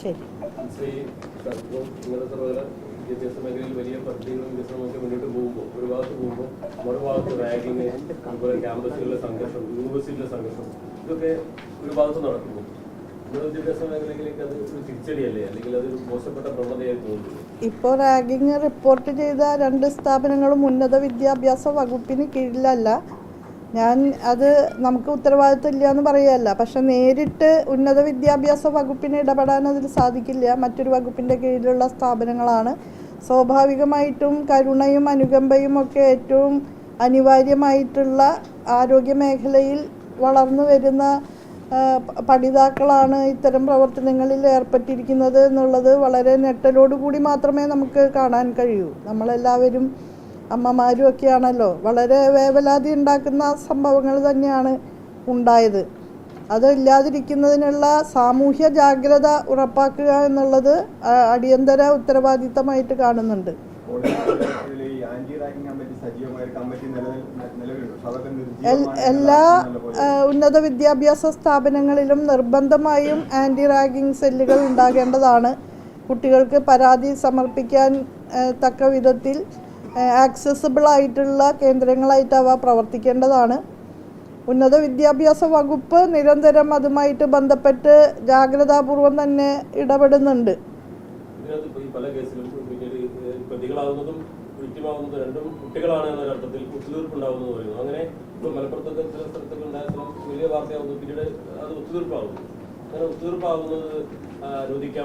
ശരി. വിദ്യാഭ്യാസ മേഖലയിൽ വലിയ പദ്ധതികളും വികസനമൊക്കെ മുന്നോട്ട് പോകുമ്പോൾ ഒരു ഭാഗത്ത് പോകുമ്പോൾ മറുഭാഗത്ത് റാഗിങ് അതുപോലെ ക്യാമ്പസുകളിലെ സംഘർഷം യൂണിവേഴ്സിറ്റിയിലെ സംഘർഷം ഇതൊക്കെ ഒരു ഭാഗത്ത് നടക്കുന്നു ഉന്നത വിദ്യാഭ്യാസ മേഖലയിലേക്ക് അത് ഒരു തിരിച്ചടിയല്ലേ? അല്ലെങ്കിൽ അതൊരു മോശപ്പെട്ട പ്രവണതയായി തോന്നുന്നു. ഇപ്പോൾ റാഗിങ് റിപ്പോർട്ട് ചെയ്ത രണ്ട് സ്ഥാപനങ്ങളും ഉന്നത വിദ്യാഭ്യാസ വകുപ്പിന് കീഴിലല്ല. ഞാൻ അത് നമുക്ക് ഉത്തരവാദിത്വം ഇല്ല എന്ന് പറയുകയല്ല പക്ഷെ നേരിട്ട് ഉന്നത വിദ്യാഭ്യാസ വകുപ്പിന് ഇടപെടാൻ അതിൽ സാധിക്കില്ല. മറ്റൊരു വകുപ്പിന്റെ കീഴിലുള്ള സ്ഥാപനങ്ങളാണ്. സ്വാഭാവികമായിട്ടും കരുണയും അനുകമ്പയും ഒക്കെ ഏറ്റവും അനിവാര്യമായിട്ടുള്ള ആരോഗ്യ മേഖലയിൽ വളർന്നു വരുന്ന പഠിതാക്കളാണ് ഇത്തരം പ്രവർത്തനങ്ങളിൽ ഏർപ്പെട്ടിരിക്കുന്നത് എന്നുള്ളത് വളരെ ഞെട്ടലോടുകൂടി മാത്രമേ നമുക്ക് കാണാൻ കഴിയൂ. നമ്മളെല്ലാവരും അമ്മമാരും ഒക്കെയാണല്ലോ. വളരെ വേവലാതി ഉണ്ടാക്കുന്ന സംഭവങ്ങൾ തന്നെയാണ് ഉണ്ടായത്. അത് ഇല്ലാതിരിക്കുന്നതിനുള്ള സാമൂഹ്യ ജാഗ്രത ഉറപ്പാക്കുക എന്നുള്ളത് അടിയന്തര ഉത്തരവാദിത്തമായിട്ട് കാണുന്നുണ്ട്. എല്ലാ ഉന്നത വിദ്യാഭ്യാസ സ്ഥാപനങ്ങളിലും നിർബന്ധമായും ആന്റി റാഗിങ് സെല്ലുകൾ ഉണ്ടാകേണ്ടതാണ്. കുട്ടികൾക്ക് പരാതി സമർപ്പിക്കാൻ തക്ക വിധത്തിൽ ആക്സസിബിൾ ആയിട്ടുള്ള കേന്ദ്രങ്ങളായിട്ട് അവ പ്രവർത്തിക്കേണ്ടതാണ്. ഉന്നത വിദ്യാഭ്യാസ വകുപ്പ് നിരന്തരം അതുമായിട്ട് ബന്ധപ്പെട്ട് ജാഗ്രതാപൂർവം തന്നെ ഇടപെടുന്നുണ്ട്. അർത്ഥത്തിൽ അങ്ങനെ ചില വലിയ അത്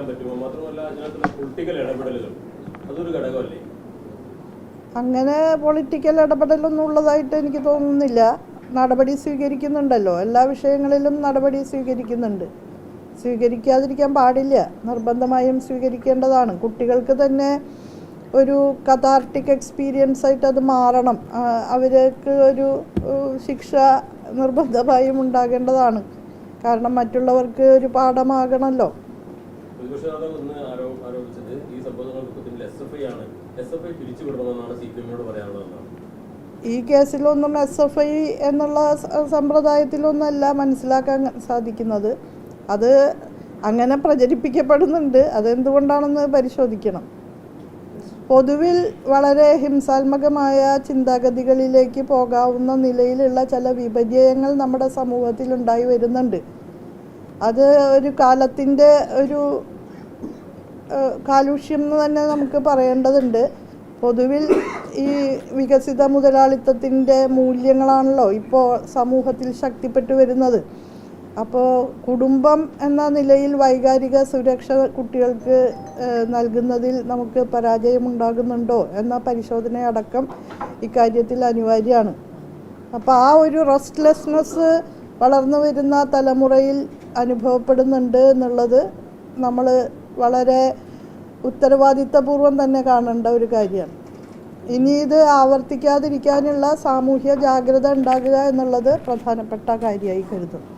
പറ്റുമോ? മാത്രമല്ല കുട്ടികൾ അതൊരു ഘടകമല്ലേ? അങ്ങനെ പൊളിറ്റിക്കൽ ഇടപെടലൊന്നും ഉള്ളതായിട്ട് എനിക്ക് തോന്നുന്നില്ല. നടപടി സ്വീകരിക്കുന്നുണ്ടല്ലോ. എല്ലാ വിഷയങ്ങളിലും നടപടി സ്വീകരിക്കുന്നുണ്ട്. സ്വീകരിക്കാതിരിക്കാൻ പാടില്ല. നിർബന്ധമായും സ്വീകരിക്കേണ്ടതാണ്. കുട്ടികൾക്ക് തന്നെ ഒരു കഥാർട്ടിക് എക്സ്പീരിയൻസ് ആയിട്ട് അത് മാറണം. അവർക്ക് ഒരു ശിക്ഷ നിർബന്ധമായും ഉണ്ടാകേണ്ടതാണ്. കാരണം മറ്റുള്ളവർക്ക് ഒരു പാഠമാകണമല്ലോ പ്രതിപക്ഷ നേതാവ് ഇന്ന് ആരോ ആരോപിച്ചത് ഈ സംഭവങ്ങൾ ദുഃഖത്തിൽ എസ് എഫ് ഐ ആണ്. എസ് എഫ് ഐ പിരിച്ചുവിടണമെന്നാണ് സി പി എമ്മിനോട് പറയാനുള്ളതെന്നാണ് ഈ കേസിലൊന്നും എസ് എഫ് ഐ എന്നുള്ള സമ്പ്രദായത്തിലൊന്നല്ല മനസ്സിലാക്കാൻ സാധിക്കുന്നത്. അത് അങ്ങനെ പ്രചരിപ്പിക്കപ്പെടുന്നുണ്ട്. അതെന്തുകൊണ്ടാണെന്ന് പരിശോധിക്കണം. പൊതുവിൽ വളരെ ഹിംസാത്മകമായ ചിന്താഗതികളിലേക്ക് പോകാവുന്ന നിലയിലുള്ള ചില വിപര്യങ്ങൾ നമ്മുടെ സമൂഹത്തിൽ ഉണ്ടായി വരുന്നുണ്ട്. അത് ഒരു കാലത്തിന്റെ ഒരു കാലുഷ്യം എന്ന് തന്നെ നമുക്ക് പറയേണ്ടതുണ്ട്. പൊതുവിൽ ഈ വികസിത മുതലാളിത്തത്തിന്റെ മൂല്യങ്ങളാണല്ലോ ഇപ്പോൾ സമൂഹത്തിൽ ശക്തിപ്പെട്ടു വരുന്നത്. അപ്പോൾ കുടുംബം എന്ന നിലയിൽ വൈകാരിക സുരക്ഷ കുട്ടികൾക്ക് നൽകുന്നതിൽ നമുക്ക് പരാജയമുണ്ടാകുന്നുണ്ടോ എന്ന പരിശോധനയടക്കം ഇക്കാര്യത്തിൽ അനിവാര്യമാണ്. അപ്പോൾ ആ ഒരു റെസ്റ്റ്ലെസ്നെസ് വളർന്നു വരുന്ന തലമുറയിൽ അനുഭവപ്പെടുന്നുണ്ട് എന്നുള്ളത് നമ്മൾ വളരെ ഉത്തരവാദിത്തപൂർവം തന്നെ കാണേണ്ട ഒരു കാര്യമാണ് ഇനി ഇത് ആവർത്തിക്കാതിരിക്കാനുള്ള സാമൂഹ്യ ജാഗ്രത ഉണ്ടാകുക എന്നുള്ളത് പ്രധാനപ്പെട്ട കാര്യമായി കരുതുന്നു.